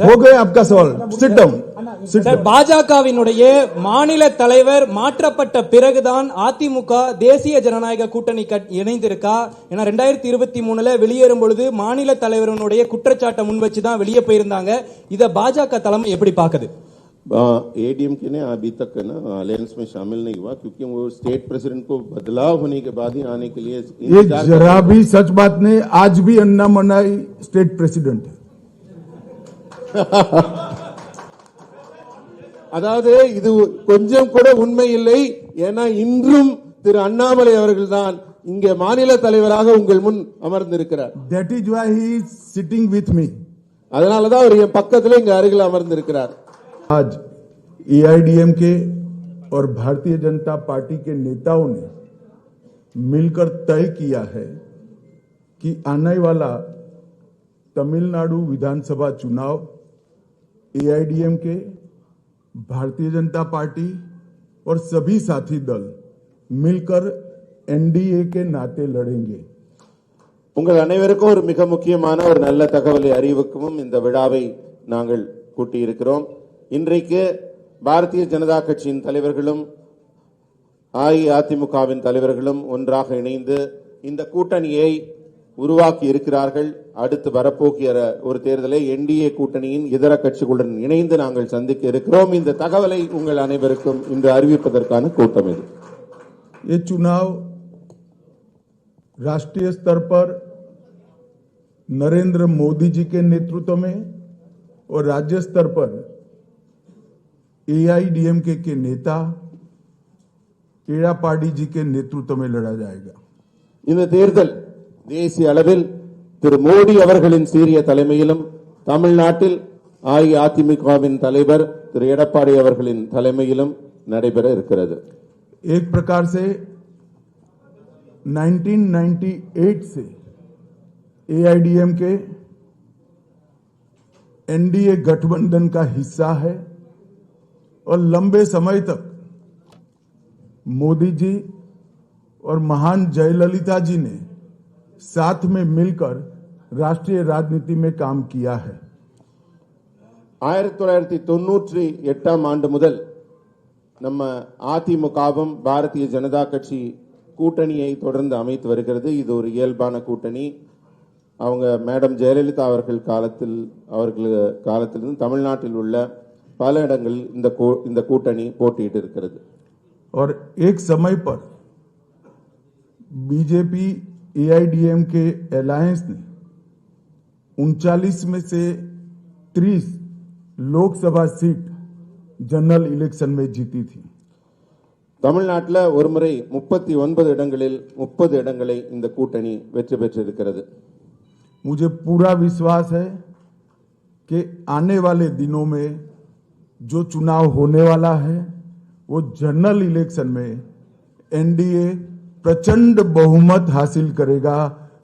हो गए आपका सवाल सिट डाउन सिट சார் பாஜகவினுடைய மாநில தலைவர் மாற்றப்பட்ட பிறகுதான் அதிமுக தேசிய ஜனநாயக கூட்டணி கட்- இணைந்திருக்கா ஏன்னா ரெண்டாயிரத்தி இருபத்தி மூணுல வெளியேறும் பொழுது மாநில தலைவரனுடைய குற்றச்சாட்டை முன் வச்சு தான் வெளியே போயிருந்தாங்க இத பாஜக தலைமை எப்படி பாக்குது एडीएम के ने अभी तक ना अलायंस में शामिल नहीं हुआ क्योंकि वो स्टेट प्रेसिडेंट को बदलाव होने के बाद ही आने के लिए ये इंतजार कर जरा भी सच बात नहीं आज भी अन्ना मनाई स्टेट प्रेसिडेंट है அதாவது இது கொஞ்சம் கூட உண்மை இல்லை ஏன்னா இன்றும் திரு அண்ணாமலை அவர்கள்தான் இங்கே மாநில தலைவராக உங்கள் முன் அமர்ந்திருக்கிறார் that is why he is sitting with me அதனாலதான் அவர் என் பக்கத்துல இங்க அருகில் அமர்ந்திருக்கிறார் आज एआईडीएम के और भारतीय जनता पार्टी के नेताओं ने मिलकर तय किया है कि आने वाला तमिलनाडु विधानसभा चुनाव एआईडीएम के भारतीय जनता पार्टी और सभी साथी दल मिलकर एनडीए के नाते लड़ेंगे உங்கள் அனைவருக்கும் ஒரு மிக முக்கியமான ஒரு நல்ல தகவலை அறிவிக்கவும் இந்த விழாவை நாங்கள் கூட்டியிருக்கிறோம் இன்றைக்கு பாரதிய ஜனதா கட்சியின் தலைவர்களும் அஇஅதிமுகவின் தலைவர்களும் ஒன்றாக இணைந்து இந்த கூட்டணியை உருவாக்கி இருக்கிறார்கள் அடுத்து வரப்போகிற ஒரு தேர்தலை என்டிஏ கூட்டணியின் இதர கட்சிகளுடன் இணைந்து நாங்கள் சந்திக்க இருக்கிறோம் இந்த தகவலை உங்கள் அனைவருக்கும் இன்று அறிவிப்பதற்கான கூட்டம் இது ये चुनाव राष्ट्रीय स्तर पर नरेंद्र मोदी जी के नेतृत्व में और राज्य स्तर पर एआईडीएमके के नेता एड़ापाडी जी के नेतृत्व में लड़ा जाएगा இந்த தேர்தல் தேசிய அளவில் திரு மோடி அவர்களின் சீரிய தலைமையிலும் தமிழ்நாட்டில் அஇஅதிமுகவின் தலைவர் திரு எடப்பாடி அவர்களின் தலைமையிலும் நடைபெற இருக்கிறது एक प्रकार से 1998 से एआईडीएम के एनडीए गठबंधन का हिस्सा है और लंबे समय तक मोदी जी और महान जयललिता जी ने साथ में मिलकर राष्ट्रीय राजनीति में काम किया है ஆயிரத்தி தொள்ளாயிரத்தி தொன்னூற்றி எட்டாம் ஆண்டு முதல் நம்ம அதிமுகவும் பாரதிய ஜனதா கட்சி கூட்டணியை தொடர்ந்து அமைத்து வருகிறது இது ஒரு இயல்பான கூட்டணி அவங்க மேடம் ஜெயலலிதா அவர்கள் காலத்தில் அவர்கள் காலத்திலிருந்து தமிழ்நாட்டில் உள்ள பல இடங்களில் இந்த கூ- இந்த கூட்டணி போட்டியிட்டு இருக்கிறது और एक समय पर बीजेपी एआईडीएम के अलायंस ने उनचालीस में से 30 लोकसभा सीट जनरल इलेक्शन में जीती थी தமிழ்நாட்டில் ஒருமுறை முப்பத்தி ஒன்பது இடங்களில் முப்பது இடங்களை இந்த கூட்டணி வெற்றி பெற்றிருக்கிறது मुझे पूरा विश्वास है कि आने वाले दिनों में जो चुनाव होने वाला है वो जनरल इलेक्शन में एनडीए प्रचंड बहुमत हासिल करेगा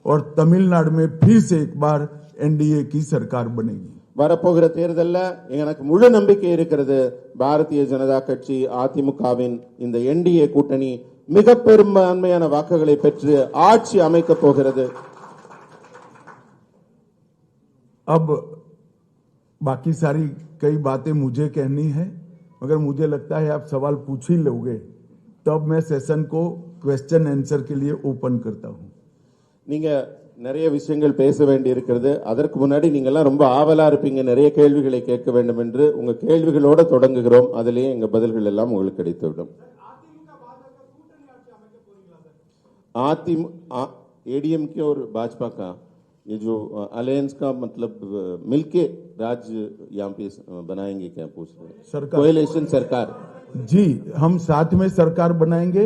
और तमिलनाडु में फिर से एक बार एनडीए की सरकार बनेगी வரப்போகிற தேர்தல்ல எனக்கு முழு நம்பிக்கை இருக்கிறது பாரதிய ஜனதா கட்சி அதிமுகவின் இந்த என்டிஏ கூட்டணி மிக பெரும்பான்மையான வாக்குகளை பெற்று ஆட்சி அமைக்கப் போகிறது अब बाकी सारी कई बातें मुझे कहनी है मगर मुझे लगता है आप सवाल पूछ ही लोगे तब मैं सेशन को क्वेश्चन आंसर के लिए ओपन करता हूं நீங்க நிறைய விஷயங்கள் பேச வேண்டி இருக்கிறது அதற்கு முன்னாடி நீங்க எல்லாம் ரொம்ப ஆவலா இருப்பீங்க நிறைய கேள்விகளை கேட்க வேண்டும் என்று உங்க கேள்விகளோட தொடங்குகிறோம் அதிலேயே எங்க பதில்கள் எல்லாம் உங்களுக்கு கிடைத்துவிடும் आतिम एडीएम के और भाजपा का ये जो अलायंस का मतलब अ, मिलके राज्य यहाँ पे अ, बनाएंगे क्या पूछ रहे हैं सरकार कोएलिशन सरकार जी हम साथ में सरकार बनाएंगे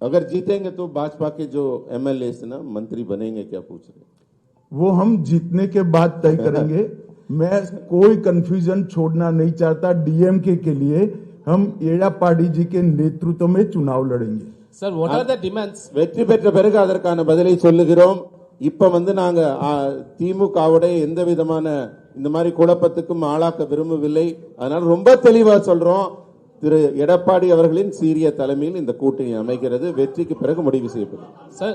अगर जीतेंगे तो भाजपा के जो एमएलए ना मंत्री बनेंगे क्या पूछ रहे हैं? वो हम जीतने के बाद तय करेंगे मैं कोई कंफ्यूजन छोड़ना नहीं चाहता डीएमके के लिए हम एड़ापाड़ी जी के नेतृत्व में चुनाव लड़ेंगे Sir, what are the demands? வெற்றி பெற்ற பிறகு அதற்கான பதிலை சொல்லுகிறோம் இப்ப வந்து நாங்க ஆ, திமுகவுடைய எந்த விதமான இந்த மாதிரி குழப்பத்துக்கும் ஆளாக்க விரும்பவில்லை அதனால ரொம்ப தெளிவா சொல்றோம் திரு எடப்பாடி அவர்களின் சீரிய தலைமையில் இந்த கூட்டணி அமைகிறது வெற்றிக்கு பிறகு முடிவு செய்யப்படும் Sir,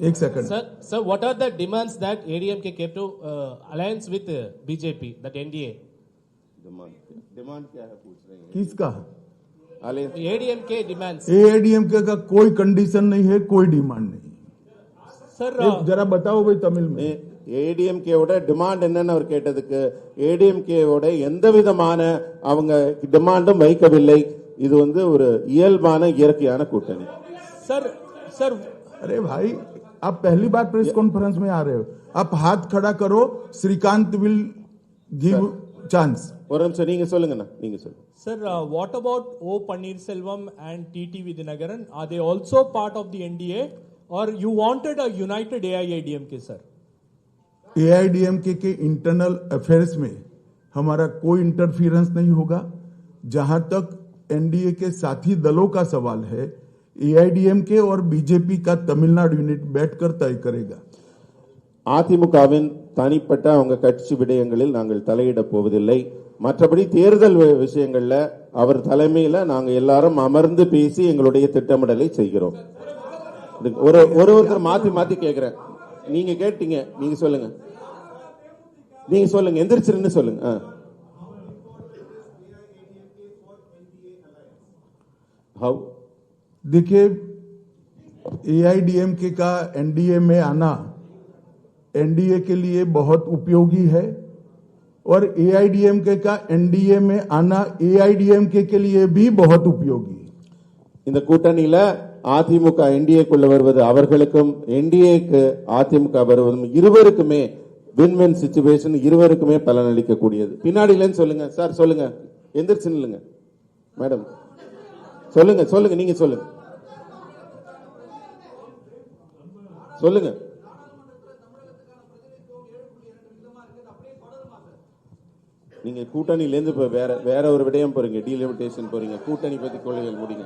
एक second sir, sir, what are the demands that ADMK came to uh, alliance with uh, BJP, that NDA? Demand क्या है पूछ रहे हैं किसका Alliance- ADMK demands. एआईडीएमके का कोई कंडीशन नहीं है कोई डिमांड नहीं sir, एक uh, जरा बताओ भाई तमिल में ஏடிஎம்கேவோட டிமாண்ட் என்னன்னு அவர் கேட்டதுக்கு ஏடிஎம்கேவோட எந்த விதமான அவங்க டிமாண்டும் வைக்கவில்லை இது வந்து ஒரு இயல்பான இயற்கையான கூட்டணி sir, sir, अरे भाई आप पहली बार प्रेस कॉन्फ्रेंस में आ रहे हो आप हाथ खड़ा करो श्रीकांत विल गिव चांस ஒரு நிமிஷம் நீங்க சொல்லுங்கண்ணா நீங்க சொல்லுங்க Sir, uh, what about O Pannirselvam and TT Vidyanagaran? Are they also part of the NDA or you wanted a united AIADMK, sir? AIADMK के इंटरनल अफेयर्स में हमारा कोई इंटरफियरेंस नहीं होगा जहां तक एनडीए के साथी दलों का सवाल है एआईडीएमके और बीजेपी का तमिलनाडु यूनिट बैठकर तय करेगा அதிமுகவின் தனிப்பட்ட அவங்க கட்சி விடயங்களில் நாங்கள் தலையிட போவதில்லை மற்றபடி தேர்தல் வி- விஷயங்கள்ல அவர் தலைமையில நாங்க எல்லாரும் அமர்ந்து பேசி எங்களுடைய திட்டமிடலை செய்கிறோம் இதுக்கு ஒரு ஒரு ஒருத்தர் மாத்தி மாத்தி கேக்குறேன் நீங்க கேட்டீங்க நீங்க சொல்லுங்க நீங்க சொல்லுங்க எந்திரிச்சிருன்னு சொல்லுங்க ஆ. How? देखिए एआईडीएमके का एनडीए में आना एनडीए के लिए बहुत उपयोगी है और एआईडीएमके का एनडीए में आना एआईडीएमके के लिए भी बहुत उपयोगी है இந்த கூட்டணியில அதிமுக என்டிஏக்குள்ள வருவது அவர்களுக்கும் என்டிஏக்கு அதிமுக வருவதும் இருவருக்குமே வின் வின் சுச்சுவேஷன் இருவருக்குமே பலனளிக்க கூடியது பின்னாடிலன்னு சொல்லுங்க. சார் சொல்லுங்க. எந்திரிச்சு நில்லுங்க. மேடம். சொல்லுங்க சொல்லுங்க. நீங்க சொல்லுங்க. சொல்லுங்க. நீங்க கூட்டணியிலேருந்து இப்ப வேற வேற ஒரு விடயம் போறீங்க. டீலிமிட்டேஷன் போறீங்க. கூட்டணி பத்தி கொள்கைகள் முடிங்க.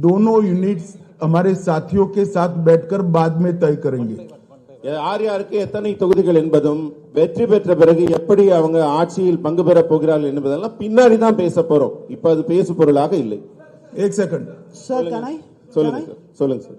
दोनों यूनिट्स हमारे साथियों के साथ बैठकर बाद में तय करेंगे யார் யாருக்கு எத்தனை தொகுதிகள் என்பதும் வெற்றி பெற்ற பிறகு எப்படி அவங்க ஆட்சியில் பங்கு பெறப் போகிறார்கள் என்பதெல்லாம் பின்னாடி தான் பேச போறோம் இப்ப அது பேசு பொருளாக இல்லை एक सेकंड Sir, can I? சொல்லுங்க Can I? சார் சொல்லுங்க சார்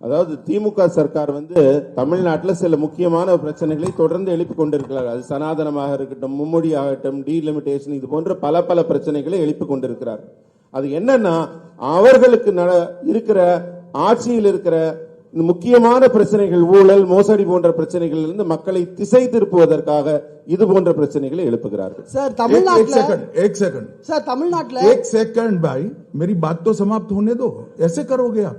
அதாவது திமுக சர்க்கார் வந்து தமிழ்நாட்டில் சில முக்கியமான பிரச்சனைகளை தொடர்ந்து எழுப்பிக் கொண்டிருக்கிறார் அது சனாதனமாக இருக்கட்டும் மும்மொழி ஆகட்டும் டீலிமிட்டேஷன் இது போன்ற பல பல பிரச்சனைகளை எழுப்பிக் கொண்டிருக்கிறார் அது என்னன்னா அவர்களுக்கு நட- இருக்கிற ஆட்சியில் இருக்கிற இந்த முக்கியமான பிரச்சனைகள் ஊழல் மோசடி போன்ற பிரச்சனைகளில் இருந்து மக்களை திசை திருப்புவதற்காக இது போன்ற பிரச்சனைகளை எழுப்புகிறார்கள் சார் एक, एक தமிழ்நாட்டுல सेकंड एक सेकंड சார் தமிழ்நாட்டுல एक सेकंड भाई मेरी बात तो समाप्त होने दो ऐसे करोगे आप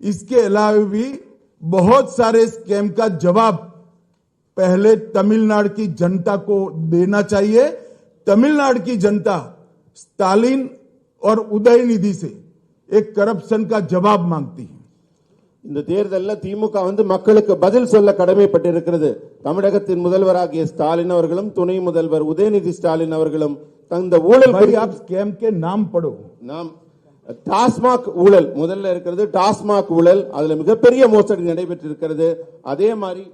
इसके अलावा भी बहुत सारे स्कैम का जवाब पहले तमिलनाडु की जनता को देना चाहिए तमिलनाडु की जनता स्टालिन और उदयनिधि से एक करप्शन का जवाब मांगती है இந்த தேர்தலில் திமுக வந்து மக்களுக்கு பதில் சொல்ல கடமைப்பட்டிருக்கிறது தமிழகத்தின் முதல்வராகிய ஸ்டாலின் அவர்களும் துணை முதல்வர் உதயநிதி ஸ்டாலின் அவர்களும் இந்த ஊழல் भाई குறித்து आप स्कैम के नाम पढ़ो நாம் டாஸ்மாக் ஊழல். முதல்ல இருக்கிறது டாஸ்மாக் ஊழல். அதுல மிகப்பெரிய மோசடி நடைபெற்றிருக்கிறது. அதே மாதிரி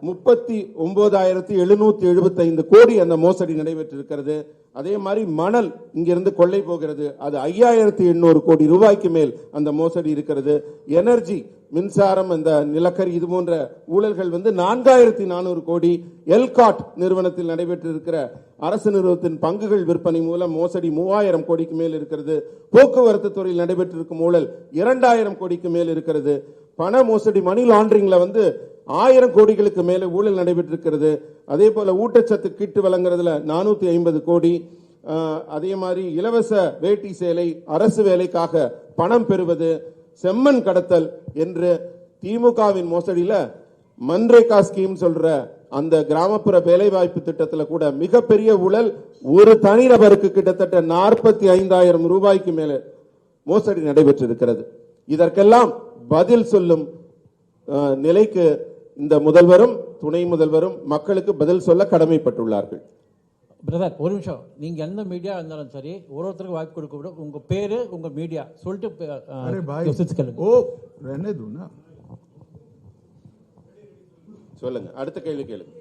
முப்பத்தி ஒன்பதாயிரத்தி எழுநூத்தி எழுபத்தி ஐந்து கோடி அந்த மோசடி நடைபெற்றிருக்கிறது. அதே மாதிரி மணல் இங்கிருந்து கொள்ளை போகிறது. அது ஐயாயிரத்தி எண்ணூறு கோடி ரூபாய்க்கு மேல் அந்த மோசடி இருக்கிறது. எனர்ஜி மின்சாரம் அந்த நிலக்கரி இது போன்ற ஊழல்கள் வந்து நான்காயிரத்தி நானூறு கோடி எல்காட் நிறுவனத்தில் நடைபெற்றிருக்கிற அரசு நிறுவனத்தின் பங்குகள் விற்பனை மூலம் மோசடி மூவாயிரம் கோடிக்கு மேல் இருக்கிறது. போக்குவரத்து துறையில் நடைபெற்றிருக்கும் ஊழல் இரண்டாயிரம் கோடிக்கு மேல் இருக்கிறது. பண மோசடி மணி லாண்டரிங்ல வந்து ஆயிரம் கோடிகளுக்கு மேலே ஊழல் நடைபெற்றிருக்கிறது. அதே போல ஊட்டச்சத்து கிட்டு வழங்குறதுல நானூத்தி ஐம்பது கோடி. அதே மாதிரி இலவச வேட்டி சேலை அரசு வேலைக்காக பணம் பெறுவது செம்மண் கடத்தல் என்று திமுகவின் மோசடியில மன்ரேகா ஸ்கீம் சொல்ற அந்த கிராமப்புற வேலைவாய்ப்பு திட்டத்தில் கூட மிகப்பெரிய ஊழல் ஒரு தனிநபருக்கு கிட்டத்தட்ட நாற்பத்தி ஐந்தாயிரம் ரூபாய்க்கு மேல மோசடி நடைபெற்றிருக்கிறது. இதற்கெல்லாம் பதில் சொல்லும் நிலைக்கு இந்த முதல்வரும் துணை முதல்வரும் மக்களுக்கு பதில் சொல்ல கடமைப்பட்டுள்ளார்கள். பிரதர் ஒரு நிமிஷம். நீங்க எந்த மீடியா இருந்தாலும் சரி ஒரு ஒருத்தருக்கு வாய்ப்பு கொடுக்க விட உங்கள் பேரு உங்க மீடியா சொல்லிட்டு சொல்லுங்க. அடுத்த கேள்வி கேளுங்க.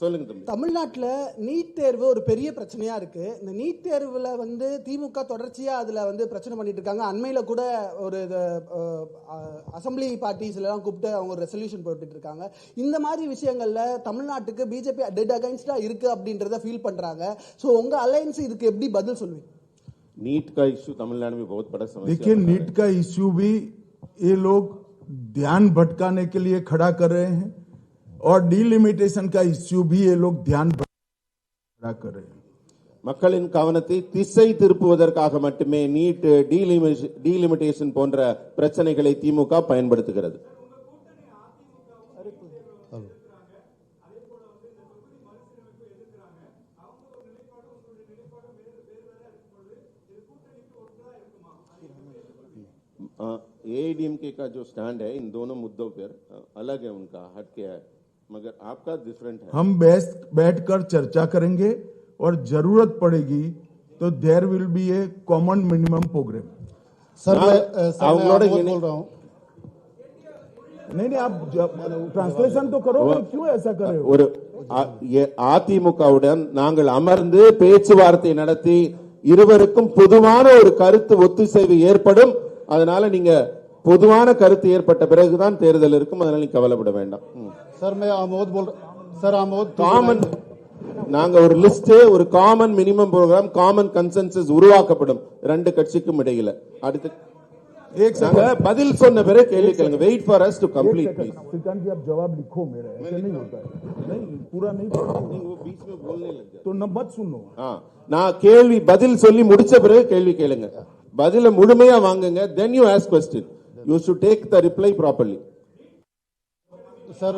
சொல்லுங்க தம்பி தமிழ்நாட்டில் நீட் தேர்வு ஒரு பெரிய பிரச்சனையா இருக்கு இந்த நீட் தேர்வுல வந்து திமுக தொடர்ச்சியா அதுல வந்து பிரச்சனை பண்ணிட்டு இருக்காங்க அண்மையில கூட ஒரு இது, அஹ், அஹ், அசெம்பிளி பார்ட்டிஸ்ல எல்லாம் கூப்பிட்டு அவங்க ஒரு ரெசல்யூஷன் போட்டுட்டு இருக்காங்க இந்த மாதிரி விஷயங்கள்ல தமிழ்நாட்டுக்கு பிஜேபி டெட் அகைன்ஸ்டா இருக்கு அப்படின்றத ஃபீல் பண்றாங்க ஸோ உங்க அலையன்ஸ் இதுக்கு எப்படி பதில் சொல்வீங்க नीट का इश्यू तमिलनाडु में बहुत बड़ा समस्या देखिए बना है। नीट का इश्यू भी ये लोग ध्यान भटकाने के लिए खड़ा कर रहे हैं और डीलिमिटेशन का इश्यू भी ये लोग ध्यान भटका खड़ा कर रहे हैं மக்களின் கவனத்தை திசை திருப்புவதற்காக மட்டுமே நீட் டீலிமிட்டேஷன் போன்ற பிரச்சனைகளை திமுக பயன்படுத்துகிறது एआईडीएमके का जो स्टैंड है इन दोनों मुद्दों पर अ, अलग है उनका हट के है मगर आपका डिफरेंट है हम बैठ बैठकर चर्चा करेंगे और जरूरत पड़ेगी तो there will be a common minimum programme sir ना- मैं अ, सर मैं அவங்களோட आमोद இணை- बोल रहा हूँ नहीं नहीं आप ट्रांसलेशन तो करो भाई, क्यों ऐसा कर रहे हो ஒரு அ- எ- அதிமுகவுடன் நாங்கள் அமர்ந்து பேச்சுவார்த்தை நடத்தி இருவருக்கும் பொதுவான ஒரு கருத்து ஒத்திசைவு ஏற்படும் அதனால நீங்க பொதுவான கருத்து ஏற்பட்ட பிறகுதான் தேர்தல் இருக்கும் அதனால நீங்க கவலைப்பட வேண்டாம் ம். सर मैं आमोद बोल सर आमोद காமன் நாங்க ஒரு லிஸ்ட் ஒரு common minimum programme common consensus உருவாக்கப்படும் ரெண்டு கட்சிக்கும் இடையில அடுத்து एक நாங்க பதில் சொன்ன பிறகு கேள்வி கேளுங்க wait for us to complete please Shrikant ji आप जवाब लिखो मेरा ऐसे नहीं होता है नहीं पूरा नहीं पढ़ो। நீங்க बीच में बोलने लग जाते तो न मत सुनो ஆ, நான் கேள்வி பதில் சொல்லி முடிச்ச பிறகு கேள்வி கேளுங்க பதில முழுமையா வாங்குங்க then you ask question you should take the reply properly sir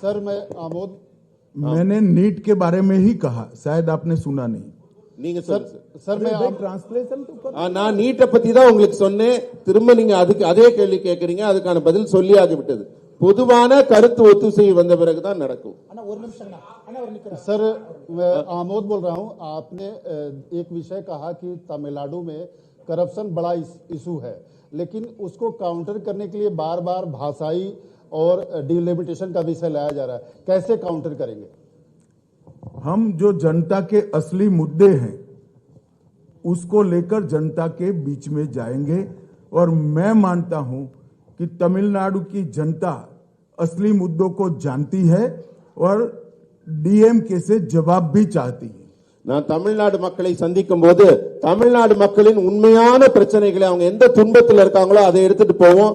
sir मैं आमोद मैंने नीट के बारे में ही कहा शायद आपने सुना नहीं நீங்க सर சொல்லுங்க सर मैं आम- ट्रांसलेशन तो कर ஆ, நான் நீட்டை பத்தி தான் உங்களுக்கு சொன்னேன் திரும்ப நீங்க அதுக்கு அதே கேள்வி கேட்கறீங்க அதுக்கான பதில் சொல்லி ஆகிவிட்டது பொதுவான கருத்து ஒத்துசை வந்த பிறகுதான் நடக்கும் அண்ணா ஒரு நிமிஷம் அண்ணா அண்ணா ஒரு நிக்கிறேன் सर मैं आमोद बोल रहा हूं आपने अ, एक विषय कहा कि तमिलनाडु में करप्शन बड़ा इशू है लेकिन उसको काउंटर करने के लिए बार बार भाषाई और डिलिमिटेशन का विषय लाया जा रहा है कैसे काउंटर करेंगे हम जो जनता के असली मुद्दे हैं उसको लेकर जनता के बीच में जाएंगे और मैं मानता हूं कि तमिलनाडु की जनता असली मुद्दों को जानती है और डीएमके से जवाब भी चाहती है நான் தமிழ்நாடு மக்களை சந்திக்கும் போது தமிழ்நாடு மக்களின் உண்மையான பிரச்சனைகளை அவங்க எந்த துன்பத்தில் இருக்காங்களோ அதை எடுத்துட்டு போவோம்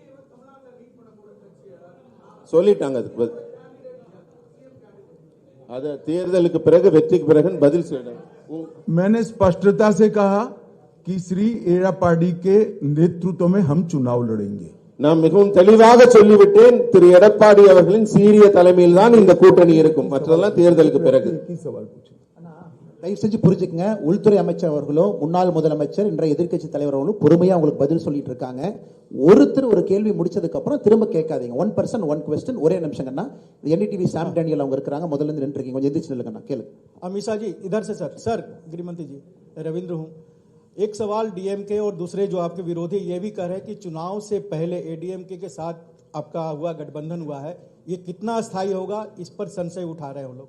சொல்லிட்டாங்க அதுக்கு பதில் அத தேர்தலுக்கு பிறகு வெற்றிக்கு பிறகு பதில் சொல்லணும் உ- मैंने स्पष्टता से कहा कि श्री एड़ापाडी के नेतृत्व में हम चुनाव लड़ेंगे நான் மிகவும் தெளிவாக சொல்லிவிட்டேன் திரு எடப்பாடி அவர்களின் சீரிய தலைமையில் தான் இந்த கூட்டணி இருக்கும் மற்றதெல்லாம் தேர்தலுக்கு பிறகு की सवाल पूछे தயவு செஞ்சு புரிஞ்சுக்கங்க உள்துறை அமைச்சர் அவர்களோ முன்னாள் முதலமைச்சர் இன்றைய எதிர்க்கட்சி தலைவர் அவர்களும் பொறுமையா உங்களுக்கு பதில் சொல்லிட்டு இருக்காங்க ஒருத்தர் ஒரு கேள்வி முடிச்சதுக்கு அப்புறம் திரும்ப கேட்காதீங்க ஒன் பர்சன் ஒன் கொஸ்டின் ஒரே நிமிஷங்கண்ணா என்டிடிவி சாம் டேனியல் அவங்க இருக்கிறாங்க முதல்ல இருந்து நின்றுருக்கீங்க கொஞ்சம் எந்திரிச்சு நில்லுங்கண்ணா கேளு अमीषा जी इधर से सर सर गृहमंत्री जी रविंद्र हूँ एक सवाल डीएमके और दूसरे जो आपके विरोधी ये भी कह रहे हैं कि चुनाव से पहले एडीएमके के साथ आपका हुआ गठबंधन हुआ है ये कितना अस्थायी होगा इस पर संशय उठा रहे हैं वो लोग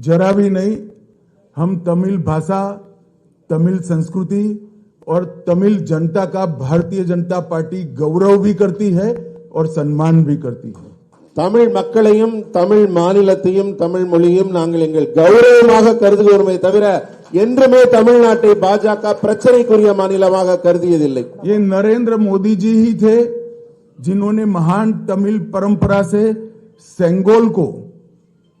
जरा भी नहीं हम तमिल भाषा तमिल संस्कृति और तमिल जनता का भारतीय जनता पार्टी गौरव भी करती है और सम्मान भी करती है தமிழ் மக்களையும் தமிழ் மாநிலத்தையும் தமிழ் மொழியும் நாங்கள் எங்கள் கௌரவமாக கருதுகிறோமே தவிர என்றுமே தமிழ்நாட்டை பாஜக பிரச்சனைக்குரிய மாநிலமாக கருதியதில்லை ये नरेंद्र मोदी जी ही थे जिन्होंने महान तमिल परंपरा से सेंगोल को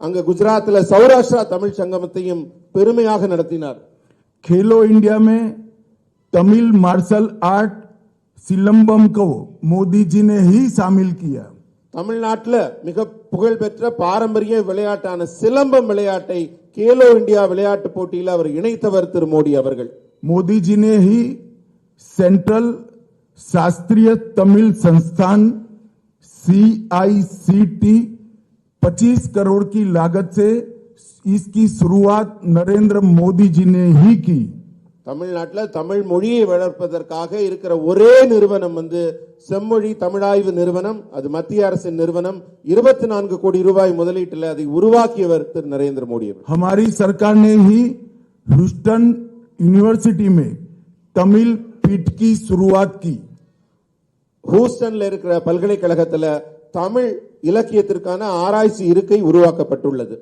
அங்க குஜராத்ல சௌராஷ்டிரா தமிழ் சங்கமத்தையும் பெருமையாக நடத்தினார் खेलो इंडिया में तमिल मार्शल आर्ट सिलंबम को मोदी जी ने ही शामिल किया தமிழ்நாட்டில் மிக புகழ்பெற்ற பாரம்பரிய விளையாட்டான சிலம்பம் விளையாட்டை கேலோ இந்தியா விளையாட்டு போட்டியில் அவர் இணைத்தவர் திரு மோடி அவர்கள் मोदी जी ने ही सेंट्रल शास्त्रीय तमिल संस्थान सीआईसीटी 25 करोड़ की लागत से इसकी शुरुआत नरेंद्र मोदी जी ने ही की தமிழ்நாட்டில் தமிழ் மொழியை வளர்ப்பதற்காக இருக்கிற ஒரே நிறுவனம் வந்து செம்மொழி தமிழாய்வு நிறுவனம் அது மத்திய அரசின் நிறுவனம் இருபத்தி நான்கு கோடி ரூபாய் முதலீட்டில் அதை உருவாக்கியவர் திரு நரேந்திர மோடி அவர்கள் हमारी सरकार ने ही ह्यूस्टन यूनिवर्सिटी में तमिल पीठ की शुरुआत की ஹூஸ்டன்ல இருக்கிற பல்கலைக்கழகத்துல தமிழ் இலக்கியத்திற்கான ஆராய்ச்சி இருக்கை உருவாக்கப்பட்டுள்ளது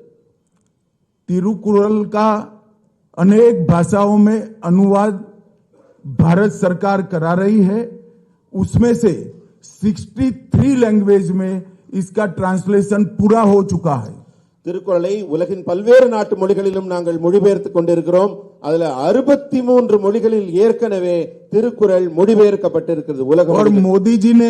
तिरुकुरल का अनेक भाषाओं में अनुवाद भारत सरकार करा रही है उसमें से 63 लैंग्वेज में इसका ट्रांसलेशन पूरा हो चुका है திருக்குறளை உலகின் பல்வேறு நாட்டு மொழிகளிலும் நாங்கள் மொழிபெயர்த்துக் கொண்டிருக்கிறோம் அதுல அறுபத்தி மூன்று மொழிகளில் ஏற்கனவே திருக்குறள் மொழிபெயர்க்கப்பட்டிருக்கிறது உலக और மொழிகள். मोदी जी ने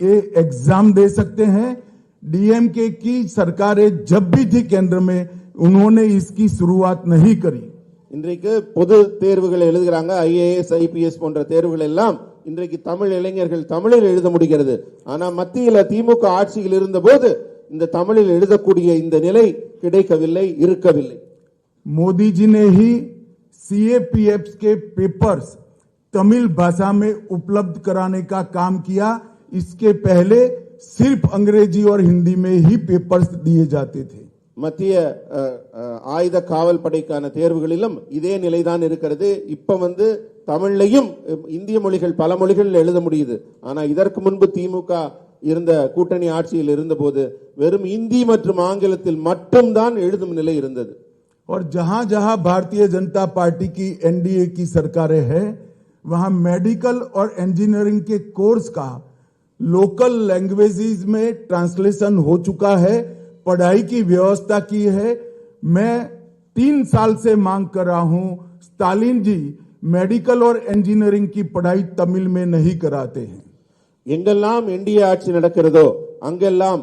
ये एग्जाम दे सकते हैं डीएमके की सरकारें जब भी थी केंद्र में उन्होंने इसकी शुरुआत नहीं करी இன்றைக்கு பொது தேர்வுகள் எழுதுகிறாங்க ஐஏஎஸ் ஐபிஎஸ் போன்ற தேர்வுகள் எல்லாம் இன்றைக்கு தமிழ் இளைஞர்கள் தமிழில் எழுத முடிகிறது ஆனா மத்தியில திமுக ஆட்சியில் இருந்தபோது இந்த தமிழில் எழுதக்கூடிய இந்த நிலை கிடைக்கவில்லை இருக்கவில்லை मोदी जी ने ही सीएपीएफ के पेपर्स तमिल भाषा में उपलब्ध कराने का काम किया इसके पहले सिर्फ अंग्रेजी और हिंदी में ही पेपर्स दिए जाते थे மத்திய அஹ், அஹ், ஆயுத காவல் படைக்கான தேர்வுகளிலும் இதே நிலைதான் இருக்கிறது இப்ப வந்து தமிழ்லையும் அஹ், இந்திய மொழிகள் பல மொழிகளில் எழுத முடியுது ஆனா இதற்கு முன்பு திமுக இருந்த கூட்டணி ஆட்சியில் இருந்தபோது வெறும் இந்தி மற்றும் ஆங்கிலத்தில் மட்டும்தான் எழுதும் நிலை இருந்தது और जहां जहां भारतीय जनता पार्टी की एनडीए की सरकारें हैं वहां मेडिकल और इंजीनियरिंग के कोर्स का लोकल लैंग्वेजेस में ट्रांसलेशन हो चुका है पढ़ाई की व्यवस्था की है मैं तीन साल से मांग कर रहा हूं स्टालिन जी मेडिकल और इंजीनियरिंग की पढ़ाई तमिल में नहीं कराते हैं எங்கெல்லாம் என்டிஏ ஆட்சி நடக்கிறதோ அங்கெல்லாம்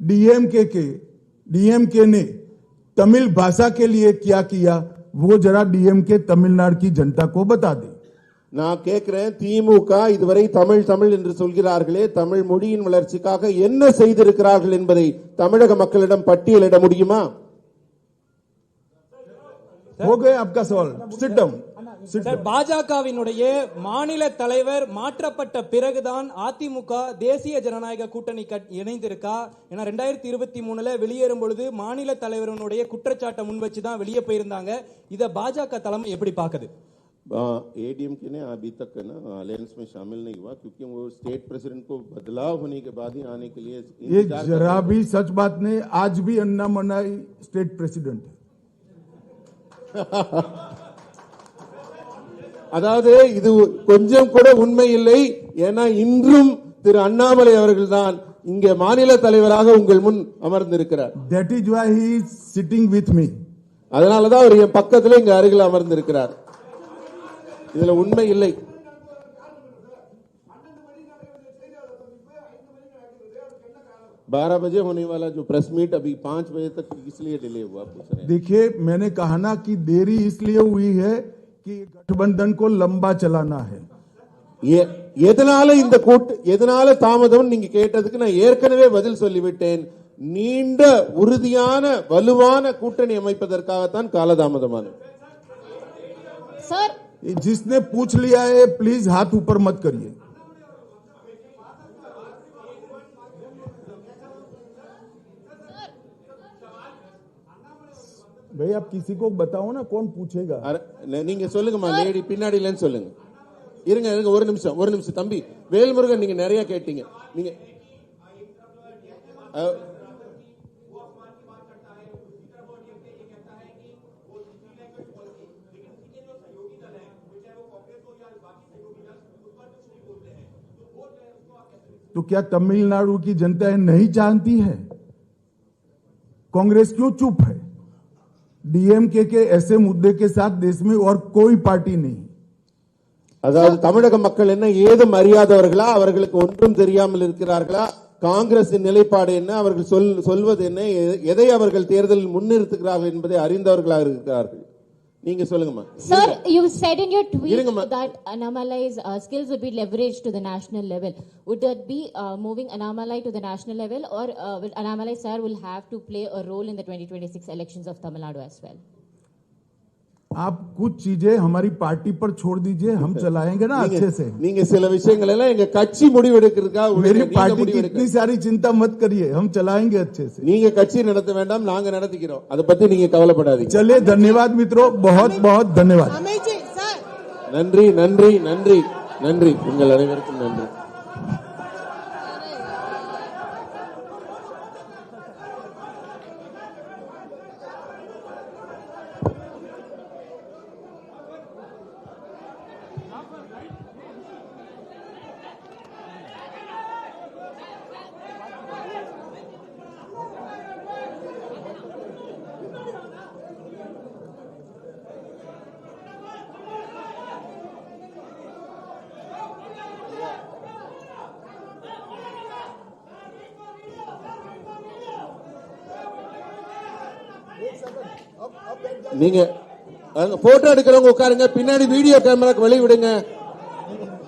डीएमके के डीएमके ने तमिल भाषा के लिए क्या किया वो जरा डीएमके तमिलनाडु की जनता को बता दे நான் கேட்கிறேன் திமுக இதுவரை தமிழ் தமிழ் என்று சொல்கிறார்களே தமிழ் மொழியின் வளர்ச்சிக்காக என்ன செய்திருக்கிறார்கள் என்பதை தமிழக மக்களிடம் பட்டியலிட முடியுமா हो गए आपका सवाल सिट डाउन सिट சார் பாஜகவினுடைய மாநில தலைவர் மாற்றப்பட்ட பிறகுதான் அதிமுக தேசிய ஜனநாயக கூட்டணி கட்- இணைந்திருக்கா ஏன்னா ரெண்டாயிரத்தி இருபத்தி மூணுல வெளியேறும் பொழுது மாநில தலைவரனுடைய குற்றச்சாட்டை முன் வச்சு தான் வெளியே போயிருந்தாங்க இத பாஜக தலைமை எப்படி பாக்குது एडीएमके ने अभी तक है ना अलायंस में शामिल नहीं हुआ क्योंकि वो स्टेट प्रेसिडेंट को बदलाव होने के बाद ही आने के लिए ये इंतजार कर जरा रहे हैं। भी सच बात नहीं आज भी अन्ना मनाई स्टेट प्रेसिडेंट है அதாவது இது கொஞ்சம் கூட உண்மை இல்லை ஏன்னா இன்றும் திரு அண்ணாமலை அவர்கள்தான் இங்கே மாநில தலைவராக உங்கள் முன் அமர்ந்திருக்கிறார் that is why he is sitting with me அதனாலதான் அவர் என் பக்கத்துல இங்க அருகில் அமர்ந்திருக்கிறார் இதுல உண்மை இல்லை बारह बजे होने वाला जो प्रेस मीट अभी पांच बजे तक इसलिए डिले हुआ पूछ रहे हैं देखिए मैंने कहा ना कि देरी इसलिए हुई है कि गठबंधन को लंबा चलाना है எ- எதனால இந்த கூட்டு எதனால தாமதம் நீங்க கேட்டதுக்கு நான் ஏற்கனவே பதில் சொல்லிவிட்டேன் நீண்ட உறுதியான வலுவான கூட்டணி அமைப்பதற்காகத்தான் காலதாமதமானது सर जिसने पूछ लिया है प्लीज हाथ ऊपर मत करिए भाई आप किसी को बताओ ना कौन पूछेगा அர- ந- நீங்க சொல்லுங்கம்மா லேடி பின்னாடிலன்னு சொல்லுங்க இருங்க இருங்க ஒரு நிமிஷம் ஒரு நிமிஷம் தம்பி வேல்முருகன் நீங்க நிறைய கேட்டீங்க நீங்க அஹ், तो क्या तमिलनाडु की जनता ये नहीं जानती है कांग्रेस क्यों चुप है डीएमके के ऐसे मुद्दे के साथ देश में और कोई पार्टी नहीं அதாவது தமிழக மக்கள் என்ன ஏதும் அறியாதவர்களா அவர்களுக்கு ஒன்றும் தெரியாமல் இருக்கிறார்களா காங்கிரசின் நிலைப்பாடு என்ன அவர்கள் சொல் சொல்வது என்ன எ- எதை அவர்கள் தேர்தலில் முன்னிறுத்துகிறார்கள் என்பதை அறிந்தவர்களாக இருக்கிறார்கள் நீங்க சொல்லுங்கம்மா Sir, you said in your tweet இருங்கம்மா. that Annamalai's uh, skills would be leveraged to the national level. Would that be uh, moving Annamalai to the national level, or uh, will Annamalai sir will have to play a role in the 2026 elections of Tamil Nadu as well? आप कुछ चीजें हमारी party पर छोड़ दीजिए हम चलाएंगे ना अच्छे से நீங்க சில விஷயங்கள் எல்லாம் எங்க கட்சி முடிவெடுக்கிறதுக்காக मेरी விடுங்க. நீங்க पार्टी की முடிவெடுக்க इतनी सारी चिंता मत करिए हम चलाएंगे अच्छे से நீங்க கட்சி நடத்த வேண்டாம் நாங்க நடத்திக்கிறோம் அதை பத்தி நீங்க கவலைப்படாதீங்க चलिए धन्यवाद मित्रों बहुत बहुत धन्यवाद நன்றி நன்றி நன்றி நன்றி உங்கள் அனைவருக்கும் நன்றி நீங்க போட்டோ எடுக்கிறவங்க உட்காருங்க. பின்னாடி வீடியோ கேமராக்கு வெளியே விடுங்க.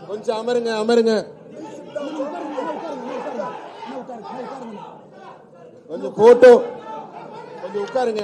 கொஞ்சம் அமருங்க அமருங்க. கொஞ்சம் போட்டோ கொஞ்சம் உட்காருங்க.